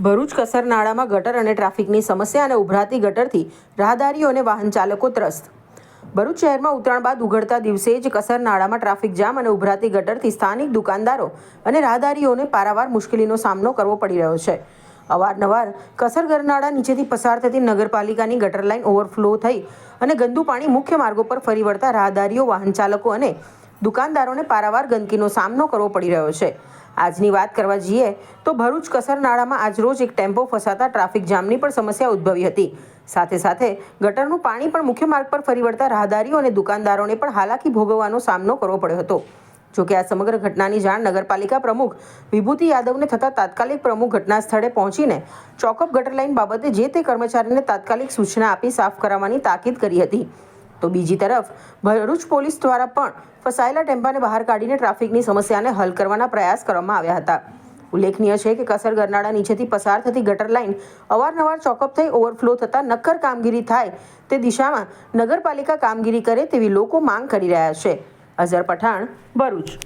ભરૂચ કસર નાળામાં ગટર અને ટ્રાફિકની સમસ્યા અને ઉભરાતી ગટરથી રાહદારીઓ અને વાહન ચાલકો ત્રસ્ત. ભરૂચ શહેરમાં ઉત્તરાયણ બાદ ઉઘડતા દિવસે જ કસર નાળામાં ટ્રાફિક જામ અને ઉભરાતી ગટરથી સ્થાનિક દુકાનદારો અને રાહદારીઓને પારાવાર મુશ્કેલીનો સામનો કરવો પડી રહ્યો છે. અવારનવાર કસર ગરનાળા નીચેથી પસાર થતી નગરપાલિકાની ગટર લાઇન ઓવરફ્લો થઈ અને ગંદુ પાણી મુખ્ય માર્ગો પર ફરી વળતા રાહદારીઓ, વાહન ચાલકો અને દુકાનદારોને પારાવાર ગંદકીનો સામનો કરવો પડી રહ્યો છે. આજની વાત કરવા જઈએ તો ભરૂચ કસરનાળામાં આજરોજ એક ટેમ્પો ફસાતા ટ્રાફિક જામની પણ સમસ્યા ઉદ્ભવી હતી. સાથે સાથે ગટરનું પાણી પણ મુખ્ય માર્ગ પર ફરી વળતા રાહદારીઓ અને દુકાનદારોને પણ હાલાકી ભોગવવાનો સામનો કરવો પડ્યો હતો. જોકે આ સમગ્ર ઘટનાની જાણ નગરપાલિકા પ્રમુખ વિભૂતિ યાદવને થતાં તાત્કાલિક પ્રમુખ ઘટના સ્થળે પહોંચીને ચોકઅપ ગટર લાઇન બાબતે જે તે કર્મચારીને તાત્કાલિક સૂચના આપી સાફ કરાવવાની તાકીદ કરી હતી. તો બીજી તરફ, ભરૂચ પોલીસ દ્વારા પણ ફસાયેલા ટેમ્પાને બહાર કાઢીને ટ્રાફિકની સમસ્યાને હલ કરવાના પ્રયાસ કરવામાં આવ્યા હતા. ઉલ્લેખનીય છે કે કસર ગરનાળા નીચેથી પસાર થતી ગટર લાઇન અવારનવાર ચોકઅપ થઈ ઓવરફ્લો થતાં નક્કર કામગીરી થાય તે દિશામાં નગરપાલિકા કામગીરી કરે તેવી લોકો માંગ કરી રહ્યા છે. અઝર પઠાણ, ભરૂચ.